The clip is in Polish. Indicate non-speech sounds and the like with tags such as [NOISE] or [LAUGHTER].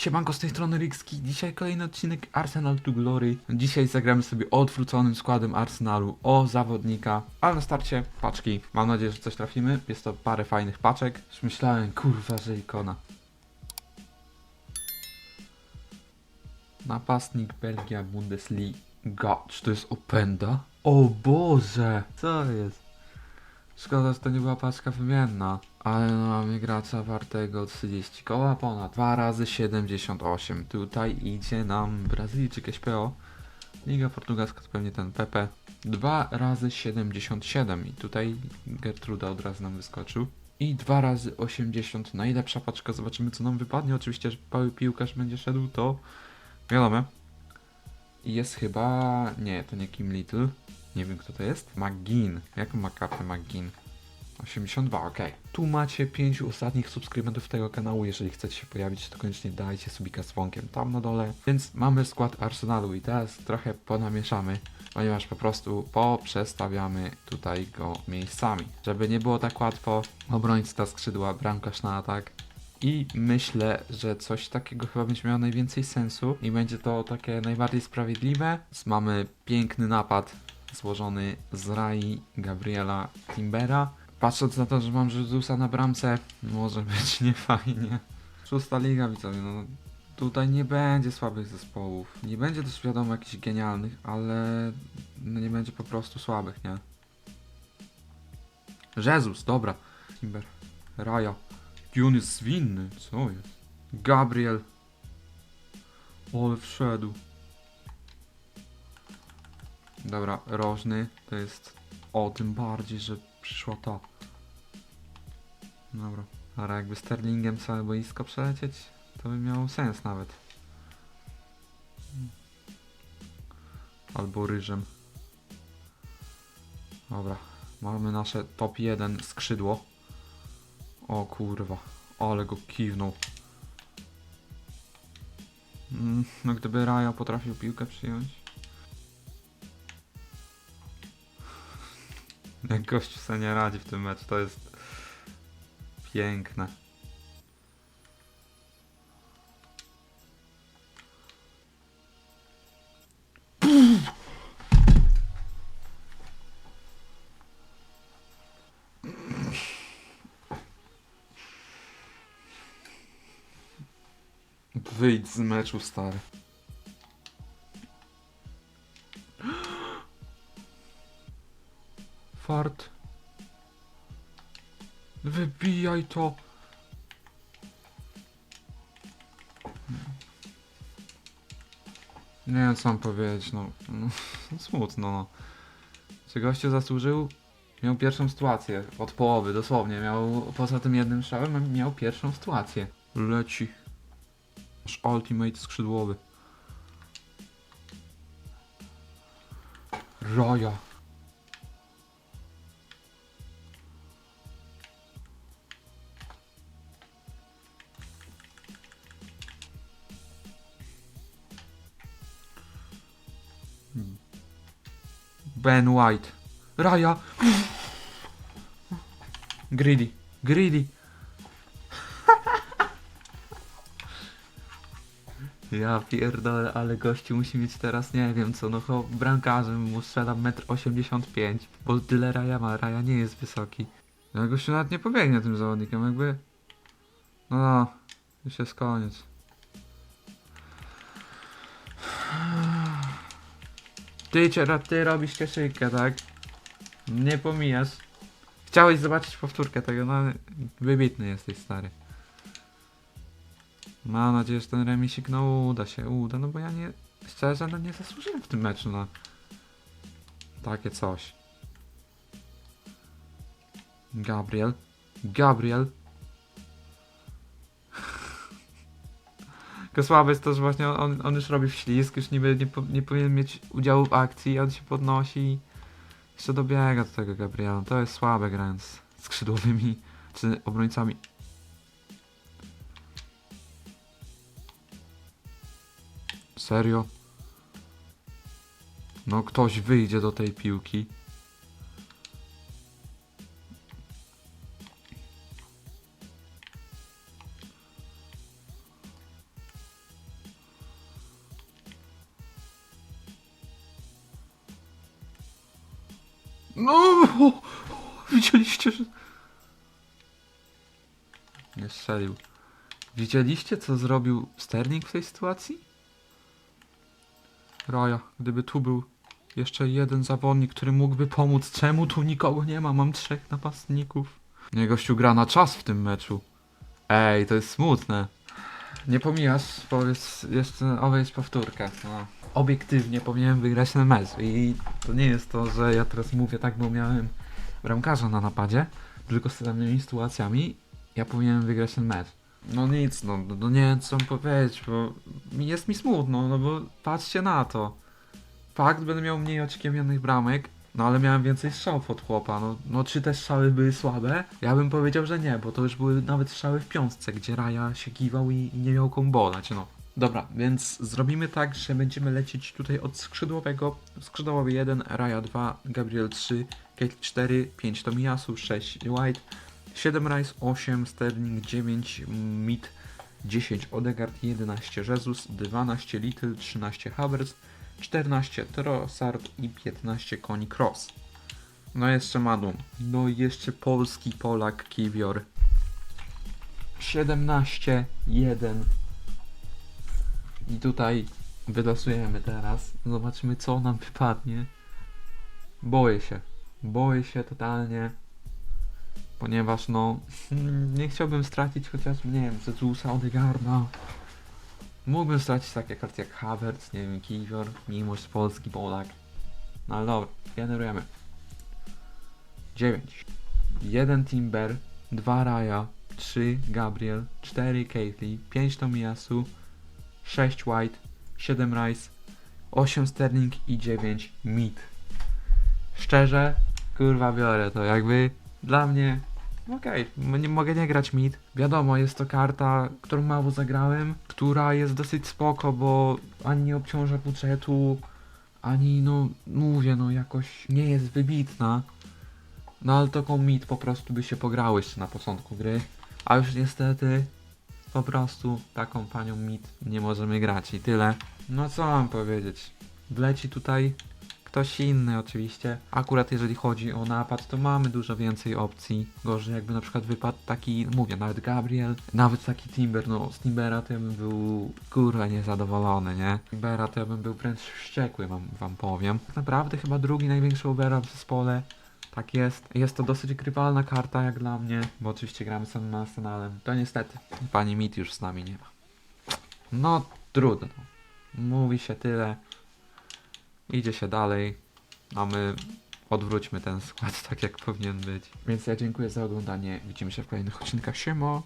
Siemanko z tej strony Rikski. Dzisiaj kolejny odcinek Arsenal to Glory. Dzisiaj zagramy sobie odwróconym składem Arsenalu o zawodnika. Ale na starcie paczki. Mam nadzieję, że coś trafimy. Jest to parę fajnych paczek. Już myślałem, kurwa, że ikona. Napastnik Belgia Bundesliga. Czy to jest Openda? O Boże! Co jest? Szkoda, że to nie była paczka wymienna. Ale no, mamy gracza wartego 30 koła ponad 2 razy 78. Tutaj idzie nam Brazylijczyk SPO. Liga portugalska to pewnie ten PP. 2 razy 77 i tutaj Gertruda od razu nam wyskoczył. I 2 razy 80. Najlepsza paczka, zobaczymy co nam wypadnie. Oczywiście, że pały piłkarz będzie szedł, to wiadomo. Jest chyba... nie, to nie Kim Little. Nie wiem kto to jest. McGinn. Jaką ma kartę McGinn? 82, ok. Tu macie pięciu ostatnich subskrybentów tego kanału. Jeżeli chcecie się pojawić, to koniecznie dajcie subika z dzwonkiem tam na dole. Więc mamy skład Arsenalu i teraz trochę ponamieszamy, ponieważ po prostu poprzestawiamy tutaj go miejscami. Żeby nie było tak łatwo, obrońca skrzydła, bramkarz na atak. I myślę, że coś takiego chyba będzie miało najwięcej sensu i będzie to takie najbardziej sprawiedliwe. Mamy piękny napad złożony z Rai, Gabriela, Timbera. Patrząc na to, że mam Jezusa na bramce, może być [LAUGHS] niefajnie. Szósta liga, widzowie, no tutaj nie będzie słabych zespołów. Nie będzie też wiadomo jakichś genialnych, ale no nie będzie po prostu słabych, nie? Jezus, dobra. Timber, Raja. Jun jest zwinny, co jest? Gabriel. Ale wszedł. Dobra, rożny to jest o tym bardziej, że przyszła ta. Dobra, ale jakby Sterlingiem całe boisko przelecieć, to by miało sens nawet. Albo ryżem. Dobra, mamy nasze top 1 skrzydło. O kurwa, ale go kiwnął. Mm, No gdyby Raja potrafił piłkę przyjąć. Jak gościu sobie nie radzi w tym meczu, to jest piękne. Wyjdź z meczu, stary. Fart. Wybijaj to. Nie wiem co mam powiedzieć, no. no [LAUGHS] smutno, no. Czy gościu zasłużył? Miał pierwszą sytuację. Od połowy, dosłownie. Miał, poza tym jednym strzałem, miał pierwszą sytuację. Leci. Nasz ultimate skrzydłowy. Raja. Ben White. Raja. Greedy. Greedy. Ja pierdolę, ale gościu musi mieć teraz, nie wiem co, no cho, brankarzem mu strzela 1,85 m, bo tyle Raja ma, Raja nie jest wysoki. No gościu nawet nie pobiegnie tym zawodnikiem, jakby... No, już jest koniec. Ty, ty robisz cieszykę, tak? Nie pomijasz. Chciałeś zobaczyć powtórkę tego, no wybitny jesteś stary. Mam nadzieję, że ten remisik no uda się, uda, no bo ja nie, szczerze, no nie zasłużyłem w tym meczu na takie coś. Gabriel, Gabriel. Słabe jest to, że właśnie on, on już robi wślizg, już niby nie, po, nie powinien mieć udziału w akcji, on się podnosi jeszcze dobiega do tego Gabriela. To jest słabe grając skrzydłowymi czy obrońcami. Serio? No ktoś wyjdzie do tej piłki. No! Widzieliście, że... Nie strzelił. Widzieliście, co zrobił Sterling w tej sytuacji? Raja, gdyby tu był jeszcze jeden zawodnik, który mógłby pomóc, czemu tu nikogo nie ma? Mam trzech napastników. Nie, gościu gra na czas w tym meczu. Ej, to jest smutne. Nie pomijasz, bo jest, jest, obejść powtórkę. No. Obiektywnie powinienem wygrać ten mecz i to nie jest to, że ja teraz mówię tak, bo miałem bramkarza na napadzie, tylko z danymi sytuacjami ja powinienem wygrać ten mecz. No nic, no, no nie wiem co powiedzieć, bo jest mi smutno, no bo patrzcie na to. Fakt, będę miał mniej oczekiwanych bramek, no ale miałem więcej strzałów od chłopa, no, no czy te strzały były słabe? Ja bym powiedział, że nie, bo to już były nawet strzały w piątce, gdzie Raja się kiwał i, i nie miał komu bolać, no. Dobra, więc zrobimy tak, że będziemy lecieć tutaj od skrzydłowego. Skrzydłowy 1, Raja 2, Gabriel 3, Kate 4, 5 Tomiyasu, 6 White, 7 Rice, 8 Sterling, 9 Mid, 10 Odegaard, 11 Jesus, 12 Little, 13 Havertz, 14 Trossard i 15 Koni Cross. No jeszcze Madum. No jeszcze polski Polak Kiwior. 17 1 i tutaj wylosujemy teraz. Zobaczymy co nam wypadnie. Boję się. Boję się totalnie. Ponieważ no [LAUGHS] nie chciałbym stracić chociaż nie wiem, Zezusa, Odegarda. Mógłbym stracić takie karty jak Havertz, nie wiem, Kiwior, mimo że polski Polak. No ale dobra, generujemy. 9. 1 Timber, 2 Raya, 3 Gabriel, 4 Caitlyn, 5 Tomiyasu, 6 White, 7 Rice, 8 Sterling i 9 Mid. Szczerze, kurwa biorę to, jakby dla mnie okej, m- nie mogę nie grać Mid. Wiadomo, jest to karta, którą mało zagrałem, która jest dosyć spoko, bo ani nie obciąża budżetu, ani no, mówię, no jakoś nie jest wybitna. No ale taką Mid po prostu by się pograło na początku gry, a już niestety po prostu taką panią mit nie możemy grać i tyle. No co mam powiedzieć? Wleci tutaj ktoś inny oczywiście. Akurat jeżeli chodzi o napad, to mamy dużo więcej opcji. Gorzej jakby na przykład wypadł taki, mówię, nawet Gabriel, nawet taki Timber, no z Timbera to ja bym był kurwa niezadowolony, nie? Timbera to ja bym był wręcz wściekły, wam, wam powiem. Tak naprawdę chyba drugi największy overa w zespole. Tak jest. Jest to dosyć grywalna karta jak dla mnie, bo oczywiście gramy samym Arsenalem. To niestety, pani Mit już z nami nie ma. No trudno. Mówi się tyle. Idzie się dalej. A my odwróćmy ten skład [LAUGHS] tak jak powinien być. Więc ja dziękuję za oglądanie. Widzimy się w kolejnych odcinkach. Siemo!